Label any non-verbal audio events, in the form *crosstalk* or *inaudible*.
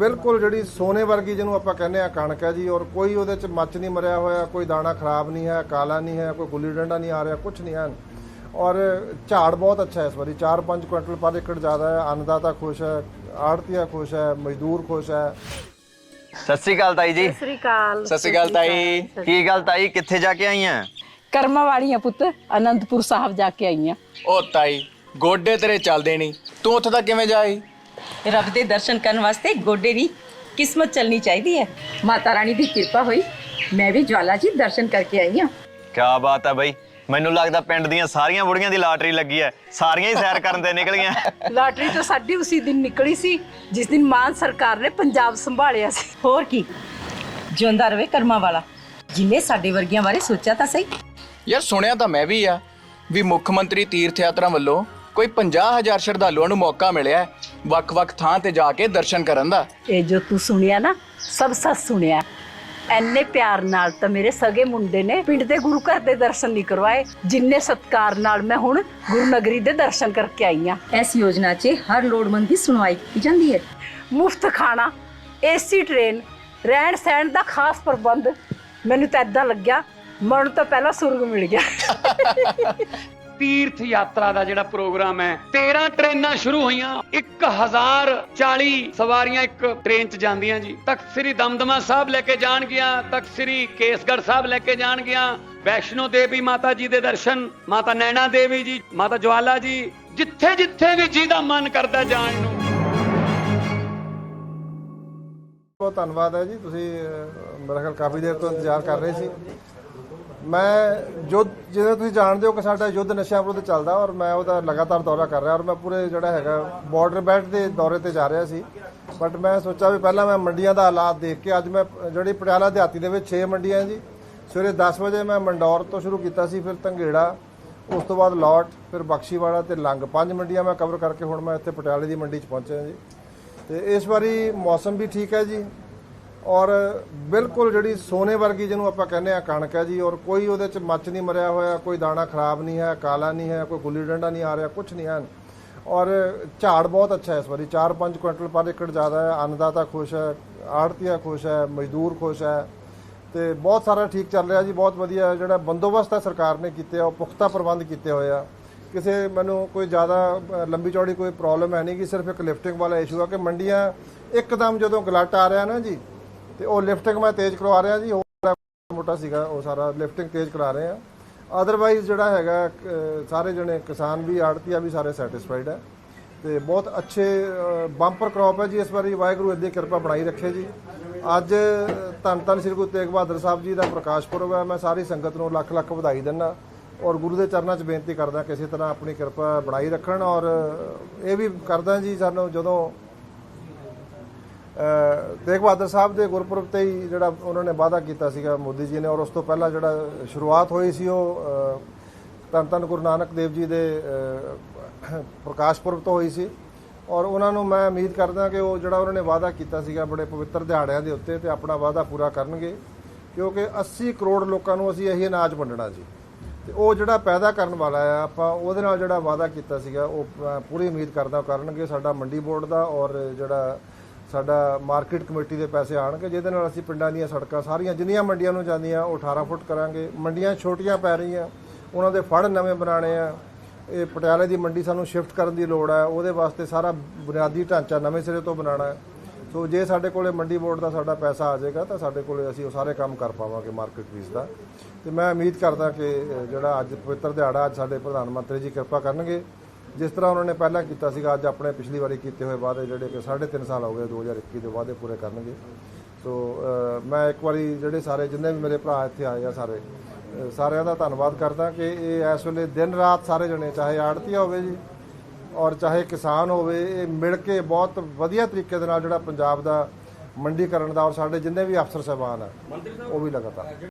ਬਿਲਕੁਲ ਜਿਹੜੀ ਸੋਨੇ ਵਰਗੀ ਜਿਹਨੂੰ ਆਪਾਂ ਕਹਿੰਦੇ ਆ ਕਣਕ ਹੈ ਜੀ ਔਰ ਕੋਈ ਉਹਦੇ ਚ ਮੱਚ ਨਹੀਂ ਮਰਿਆ ਹੋਇਆ ਕੋਈ ਦਾਣਾ ਖਰਾਬ ਨਹੀਂ ਹੈ ਕਾਲਾ ਨਹੀਂ ਹੈ ਕੋਈ ਗੁੱਲੀ ਡੰਡਾ ਨਹੀਂ ਆ ਰਿਹਾ ਕੁਝ ਨਹੀਂ ਹੈ। ਔਰ ਝਾੜ ਬਹੁਤ ਅੱਛਾ ਹੈ ਇਸ ਵਾਰੀ 4-5 ਕੁਇੰਟਲ ਪਰ ਏਕੜ ਜ਼ਿਆਦਾ ਹੈ ਅੰਨਦਾਤਾ ਖੁਸ਼ ਹੈ ਆੜਤੀਆ ਖੁਸ਼ ਹੈ ਮਜ਼ਦੂਰ ਖੁਸ਼ ਹੈ। ਸਤਿ ਸ੍ਰੀ ਅਕਾਲ ਤਾਈ ਜੀ। ਸਤਿ ਸ੍ਰੀ ਅਕਾਲ। ਸਤਿ ਸ਼੍ਰੀ ਅਕਾਲ ਤਾਈ। ਕੀ ਗੱਲ ਤਾਈ ਕਿੱਥੇ ਜਾ ਕੇ ਆਈਆਂ ਕਰਮਾਂ ਵਾਲੀਆਂ ਪੁੱਤ ਅਨੰਦਪੁਰ ਸਾਹਿਬ ਜਾ ਕੇ ਆਈਆਂ ਉਹ ਤਾਈ ਗੋਡੇ ਤੇਰੇ ਚੱਲਦੇ ਨਹੀਂ। ਤੂੰ ਉੱਥੇ ਤੱਕ ਕਿਵੇਂ ਜਾਈ? ਰੱਬ ਦੇ ਦਰਸ਼ਨ ਕਰਨ ਵਾਸਤੇ ਗੋਡੇ ਦੀ ਕਿਸਮਤ ਚੱਲਣੀ ਚਾਹੀਦੀ ਹੈ। ਮਾਤਾ ਰਾਣੀ ਦੀ ਕਿਰਪਾ ਹੋਈ। ਮੈਂ ਵੀ ਜਵਾਲਾ ਜੀ ਦਰਸ਼ਨ ਕਰਕੇ ਆਈ ਹਾਂ। ਕੀ ਬਾਤ ਹੈ ਬਈ। ਮੈਨੂੰ ਲੱਗਦਾ ਪਿੰਡ ਦੀਆਂ ਸਾਰੀਆਂ ਬੁੜੀਆਂ ਦੀ ਲਾਟਰੀ ਲੱਗੀ ਹੈ। ਸਾਰੀਆਂ ਹੀ ਸੈਰ ਕਰਨ ਤੇ ਨਿਕਲੀਆਂ। ਲਾਟਰੀ ਤਾਂ ਸਾਡੀ ਉਸੇ ਦਿਨ ਨਿਕਲੀ ਸੀ ਜਿਸ ਦਿਨ ਮਾਨ ਸਰਕਾਰ ਨੇ ਪੰਜਾਬ ਸੰਭਾਲਿਆ ਸੀ। ਹੋਰ ਕੀ? ਜਿਉਂਦਾ ਰਵੇ ਕਰਮਾਂ ਵਾਲਾ। ਜਿਨੇ ਸਾਡੇ ਵਰਗੀਆਂ ਬਾਰੇ ਸੋਚਿਆ ਤਾਂ ਸਹੀ। ਯਾਰ ਸੁਣਿਆ ਤਾਂ ਮੈਂ ਵੀ ਆ ਵੀ ਮੁੱਖ ਮੰਤਰੀ ਤੀਰਥ ਯਾਤਰਾ ਵੱਲੋਂ ਕੋਈ 50000 ਸ਼ਰਧਾਲੂਆਂ ਨੂੰ ਮੌਕਾ ਮਿਲਿਆ ਹੈ ਵੱਖ-ਵੱਖ ਥਾਂ ਤੇ ਜਾ ਕੇ ਦਰਸ਼ਨ ਕਰਨ ਦਾ। ਇਹ ਜੋ ਤੂੰ ਸੁਣਿਆ ਨਾ ਸਭ ਸੱਚ ਸੁਣਿਆ। ਐਨੇ ਪਿਆਰ ਨਾਲ ਤਾਂ ਮੇਰੇ ਸਗੇ ਮੁੰਡੇ ਨੇ ਪਿੰਡ ਦੇ ਗੁਰੂ ਘਰ ਦੇ ਦਰਸ਼ਨ ਨਹੀਂ ਕਰਵਾਏ ਜਿੰਨੇ ਸਤਕਾਰ ਨਾਲ ਮੈਂ ਹੁਣ ਗੁਰੂ ਨਗਰੀ ਦੇ ਦਰਸ਼ਨ ਕਰਕੇ ਆਈ ਆ ਇਸ ਯੋਜਨਾ 'ਚ ਹਰ ਲੋੜਵੰਦ ਦੀ ਸੁਣਵਾਈ ਕੀਤੀ ਜਾਂਦੀ ਹੈ। ਮੁਫਤ ਖਾਣਾ ਏਸੀ ਟ੍ਰੇਨ ਰਹਿਣ ਸਹਿਣ ਦਾ ਖਾਸ ਪ੍ਰਬੰਧ ਮੈਨੂੰ ਤਾਂ ਇਦਾਂ ਲੱਗਿਆ ਮਰਨ ਤੋਂ ਪਹਿਲਾਂ ਸੁਰਗ ਮਿਲ ਗਿਆ। *laughs* ਤੀਰਥ ਯਾਤਰਾ ਦਾ ਜਿਹੜਾ ਪ੍ਰੋਗਰਾਮ ਹੈ 13 ਟ੍ਰੇਨਾਂ ਸ਼ੁਰੂ ਹੋਈਆਂ 1040 ਸਵਾਰੀਆਂ ਇੱਕ ਟ੍ਰੇਨ 'ਚ ਜਾਂਦੀਆਂ ਜੀ ਤਖਤ ਸ੍ਰੀ ਦਮਦਮਾ ਸਾਹਿਬ ਲੈ ਕੇ ਜਾਣਗੀਆਂ ਤਖਤ ਸ੍ਰੀ ਕੇਸਗੜ੍ਹ ਸਾਹਿਬ ਲੈ ਕੇ ਜਾਣਗੀਆਂ ਵੈਸ਼ਨੋ ਦੇਵੀ ਮਾਤਾ ਜੀ ਦੇ ਦਰਸ਼ਨ ਮਾਤਾ ਨੈਣਾ ਦੇਵੀ ਜੀ ਮਾਤਾ ਜਵਾਲਾ ਜੀ ਜਿੱਥੇ ਜਿੱਥੇ ਵੀ ਜਿਹਦਾ ਮਨ ਕਰਦਾ ਜਾਣ ਨੂੰ ਬਹੁਤ ਧੰਨਵਾਦ ਹੈ ਜੀ ਤੁਸੀਂ ਮੇਰਾ ਖਿਆਲ ਕਾਫੀ ਦੇਰ ਤੋਂ ਇੰਤਜ਼ਾਰ ਕਰ ਰਹੇ ਸੀ ਮੈਂ ਯੁੱਧ ਜਿਵੇਂ ਤੁਸੀਂ ਜਾਣਦੇ ਹੋ ਕਿ ਸਾਡਾ ਯੁੱਧ ਨਸ਼ਿਆਂ ਵਿਰੁੱਧ ਚੱਲਦਾ ਔਰ ਮੈਂ ਉਹਦਾ ਲਗਾਤਾਰ ਦੌਰਾ ਕਰ ਰਿਹਾ ਔਰ ਮੈਂ ਪੂਰੇ ਜਿਹੜਾ ਹੈਗਾ ਬਾਰਡਰ ਬੈਲਟ ਦੇ ਦੌਰੇ ਤੇ ਜਾ ਰਿਹਾ ਸੀ। ਬਟ ਮੈਂ ਸੋਚਿਆ ਵੀ ਪਹਿਲਾਂ ਮੈਂ ਮੰਡੀਆਂ ਦਾ ਹਾਲਾਤ ਦੇਖ ਕੇ ਅੱਜ ਮੈਂ ਜਿਹੜੀ ਪਟਿਆਲਾ ਦਿਹਾਤੀ ਦੇ ਵਿੱਚ 6 ਮੰਡੀਆਂ ਜੀ, ਸਵੇਰੇ 10 ਵਜੇ ਮੈਂ ਮੰਡੌਰ ਤੋਂ ਸ਼ੁਰੂ ਕੀਤਾ ਸੀ, ਫਿਰ ਧੰਗੇੜਾ, ਉਸ ਤੋਂ ਬਾਅਦ ਲੌਟ, ਫਿਰ ਬਖਸ਼ੀਵਾੜਾ ਤੇ ਲੰਗ। ਪੰਜ ਮੰਡੀਆਂ ਮੈਂ ਕਵਰ ਕਰਕੇ ਹੁਣ ਮੈਂ ਇੱਥੇ ਪਟਿਆਲੇ ਦੀ ਮੰਡੀ 'ਚ ਪਹੁੰਚਿਆ ਜੀ। ਤੇ ਇਸ ਵਾਰੀ ਮੌਸਮ ਵੀ ਠੀਕ ਹੈ ਜੀ। ਔਰ ਬਿਲਕੁਲ ਜਿਹੜੀ ਸੋਨੇ ਵਰਗੀ ਜਿਹਨੂੰ ਆਪਾਂ ਕਹਿੰਦੇ ਆ ਕਣਕ ਹੈ ਜੀ, ਔਰ ਕੋਈ ਉਹਦੇ ਚ ਮੱਚ ਨਹੀਂ ਮਰਿਆ ਹੋਇਆ, ਕੋਈ ਦਾਣਾ ਖਰਾਬ ਨਹੀਂ ਹੈ, ਕਾਲਾ ਨਹੀਂ ਹੈ, ਕੋਈ ਗੁੱਲੀ ਡੰਡਾ ਨਹੀਂ ਆ ਰਿਹਾ ਕੁਝ ਨਹੀਂ ਹੈ। ਔਰ ਝਾੜ ਬਹੁਤ ਅੱਛਾ ਹੈ ਇਸ ਵਾਰੀ 4-5 ਕੁਇੰਟਲ ਪਰ ਏਕੜ ਜ਼ਿਆਦਾ ਹੈ, ਅੰਨਦਾਤਾ ਖੁਸ਼ ਹੈ, ਆੜਤੀਆ ਖੁਸ਼ ਹੈ, ਮਜ਼ਦੂਰ ਖੁਸ਼ ਹੈ, ਤੇ ਬਹੁਤ ਸਾਰਾ ਠੀਕ ਚੱਲ ਰਿਹਾ ਜੀ, ਬਹੁਤ ਵਧੀਆ ਜਿਹੜਾ ਬੰਦੋਬਸਤ ਹੈ ਸਰਕਾਰ ਨੇ ਕੀਤੇ ਆ, ਉਹ ਪੁਖਤਾ ਪ੍ਰਬੰਧ ਕੀਤੇ ਹੋਏ ਆ। ਕਿਸੇ ਮੈਨੂੰ ਕੋਈ ਜ਼ਿਆਦਾ ਲੰਬੀ ਚੌੜੀ ਕੋਈ ਪ੍ਰੋਬਲਮ ਹੈ ਨਹੀਂ ਕਿ ਸਿਰਫ ਇੱਕ ਲਿਫਟਿੰਗ ਵਾਲਾ ਇਸ਼ੂ ਆ ਕਿ ਮੰਡੀਆਂ ਇੱਕਦਮ ਜਦੋਂ ਗਲਟ ਆ ਰਿਹਾ ਨਾ ਜੀ ਤੇ ਉਹ ਲਿਫਟਿੰਗ ਮੈਂ ਤੇਜ਼ ਕਰਵਾ ਰਿਹਾ ਜੀ ਹੋਰ ਮੋਟਾ ਸੀਗਾ, ਉਹ ਸਾਰਾ ਲਿਫਟਿੰਗ ਤੇਜ਼ ਕਰਾ ਰਹੇ ਆ। ਅਦਰਵਾਈਜ਼ ਜਿਹੜਾ ਹੈਗਾ ਸਾਰੇ ਜਣੇ ਕਿਸਾਨ ਵੀ ਆੜਤੀਆ ਵੀ ਸਾਰੇ ਸੈਟੀਸਫਾਈਡ ਹੈ ਤੇ ਬਹੁਤ ਅੱਛੇ ਬੰਪਰ ਕ੍ਰੌਪ ਹੈ ਜੀ, ਇਸ ਵਾਰੀ ਵਾਹਿਗੁਰੂ ਦੀ ਕਿਰਪਾ ਬਣਾਈ ਰੱਖੇ ਜੀ। ਅੱਜ ਧੰਨ ਧੰਨ ਸ੍ਰੀ ਗੁਰੂ ਤੇਗ ਬਹਾਦਰ ਸਾਹਿਬ ਜੀ ਦਾ ਪ੍ਰਕਾਸ਼ ਪੁਰਬ ਹੈ ਮੈਂ ਸਾਰੀ ਸੰਗਤ ਨੂੰ ਲੱਖ ਲੱਖ ਵਧਾਈ ਦਿੰਦਾ ਔਰ ਗੁਰੂ ਦੇ ਚਰਨਾਂ 'ਚ ਬੇਨਤੀ ਕਰਦਾ ਕਿਸੇ ਤਰ੍ਹਾਂ ਆਪਣੀ ਕਿਰਪਾ ਬਣਾਈ ਰੱਖਣ ਔਰ ਇਹ ਵੀ ਕਰਦਾ ਜੀ, ਸਾਨੂੰ ਜਦੋਂ ਤੇਗ ਬਹਾਦਰ ਸਾਹਿਬ ਦੇ ਗੁਰਪੁਰਬ ਤੇ ਹੀ ਜਿਹੜਾ ਉਹਨਾਂ ਨੇ ਵਾਅਦਾ ਕੀਤਾ ਸੀਗਾ ਮੋਦੀ ਜੀ ਨੇ ਔਰ ਉਸ ਤੋਂ ਪਹਿਲਾਂ ਜਿਹੜਾ ਸ਼ੁਰੂਆਤ ਹੋਈ ਸੀ ਉਹ ਅ, ਧੰਨ ਧੰਨ ਗੁਰੂ ਨਾਨਕ ਦੇਵ ਜੀ ਦੇ ਪ੍ਰਕਾਸ਼ ਪੁਰਬ ਤੋਂ ਹੋਈ ਸੀ। ਔਰ ਉਹਨਾਂ ਨੂੰ ਮੈਂ ਉਮੀਦ ਕਰਦਾ ਕਿ ਉਹ ਜਿਹੜਾ ਉਹਨਾਂ ਨੇ ਵਾਅਦਾ ਕੀਤਾ ਸੀਗਾ ਬੜੇ ਪਵਿੱਤਰ ਦਿਹਾੜਿਆਂ ਦੇ ਉੱਤੇ ਤੇ ਆਪਣਾ ਵਾਅਦਾ ਪੂਰਾ ਕਰਨਗੇ ਕਿਉਂਕਿ 80 ਕਰੋੜ ਲੋਕਾਂ ਨੂੰ ਅਸੀਂ ਇਹੀ ਅਨਾਜ ਵੰਡਣਾ ਜੀ। ਤੇ ਉਹ ਜਿਹੜਾ ਪੈਦਾ ਕਰਨ ਵਾਲਾ ਆ ਆਪਾਂ ਉਹਦੇ ਨਾਲ ਜਿਹੜਾ ਵਾਅਦਾ ਕੀਤਾ ਸੀਗਾ ਉਹ ਪੂਰੀ ਉਮੀਦ ਕਰਦਾ ਉਹ ਕਰਨਗੇ ਸਾਡਾ ਮੰਡੀ ਬੋਰਡ ਦਾ ਔਰ ਜਿਹੜਾ ਸਾਡਾ ਮਾਰਕੀਟ ਕਮੇਟੀ ਦੇ ਪੈਸੇ ਆਣਗੇ, ਜਿਹਦੇ ਨਾਲ ਅਸੀਂ ਪਿੰਡਾਂ ਦੀਆਂ ਸੜਕਾਂ ਸਾਰੀਆਂ, ਜਿੰਨੀਆਂ ਮੰਡੀਆਂ ਨੂੰ ਜਾਂਦੀਆਂ, ਉਹ 18 ਫੁੱਟ ਕਰਾਂਗੇ। ਮੰਡੀਆਂ ਛੋਟੀਆਂ ਪੈ ਰਹੀਆਂ, ਉਹਨਾਂ ਦੇ ਫੜ ਨਵੇਂ ਬਣਾਣੇ ਆ। ਇਹ ਪਟਿਆਲੇ ਦੀ ਮੰਡੀ ਸਾਨੂੰ ਸ਼ਿਫਟ ਕਰਨ ਦੀ ਲੋੜ ਹੈ ਉਹਦੇ ਵਾਸਤੇ ਸਾਰਾ ਬੁਨਿਆਦੀ ਢਾਂਚਾ ਨਵੇਂ ਸਿਰੇ ਤੋਂ ਬਣਾਉਣਾ ਹੈ। ਸੋ ਜੇ ਸਾਡੇ ਕੋਲੇ ਮੰਡੀ ਬੋਰਡ ਦਾ ਸਾਡਾ ਪੈਸਾ ਆ ਜਾਏਗਾ, ਤਾਂ ਸਾਡੇ ਕੋਲੇ ਅਸੀਂ ਉਹ ਸਾਰੇ ਕੰਮ ਕਰ ਪਾਵਾਂਗੇ ਮਾਰਕੀਟ ਪੀਸ ਦਾ। ਤੇ ਮੈਂ ਉਮੀਦ ਕਰਦਾ ਕਿ ਜਿਹੜਾ ਅੱਜ ਪਵਿੱਤਰ ਦਿਹਾੜਾ, ਅੱਜ ਸਾਡੇ ਪ੍ਰਧਾਨ ਮੰਤਰੀ ਜੀ ਕਿਰਪਾ ਕਰਨਗੇ ਜਿਸ ਤਰ੍ਹਾਂ ਉਹਨਾਂ ਨੇ ਪਹਿਲਾਂ ਕੀਤਾ ਸੀਗਾ, ਅੱਜ ਆਪਣੇ ਪਿਛਲੀ ਵਾਰੀ ਕੀਤੇ ਹੋਏ ਵਾਅਦੇ ਜਿਹੜੇ ਕਿ 3.5 ਸਾਲ ਹੋ ਗਏ 2021 ਦੇ ਵਾਅਦੇ ਪੂਰੇ ਕਰਨਗੇ। ਸੋ ਮੈਂ ਇੱਕ ਵਾਰੀ ਜਿਹੜੇ ਸਾਰੇ ਜਿੰਨੇ ਵੀ ਮੇਰੇ ਭਰਾ ਇੱਥੇ ਆਏ ਆ ਸਾਰੇ ਸਾਰਿਆਂ ਦਾ ਧੰਨਵਾਦ ਕਰਦਾ ਕਿ ਇਹ ਇਸ ਵੇਲੇ ਦਿਨ ਰਾਤ ਸਾਰੇ ਜਣੇ, ਚਾਹੇ ਆੜਤੀਆ ਹੋਵੇ ਜੀ ਔਰ ਚਾਹੇ ਕਿਸਾਨ ਹੋਵੇ, ਇਹ ਮਿਲ ਕੇ ਬਹੁਤ ਵਧੀਆ ਤਰੀਕੇ ਦੇ ਨਾਲ ਜਿਹੜਾ ਪੰਜਾਬ ਦਾ ਮੰਡੀਕਰਨ ਦਾ ਔਰ ਸਾਡੇ ਜਿੰਨੇ ਵੀ ਅਫਸਰ ਸਾਹਿਬਾਨ ਆ, ਉਹ ਵੀ ਲਗਾਤਾਰ।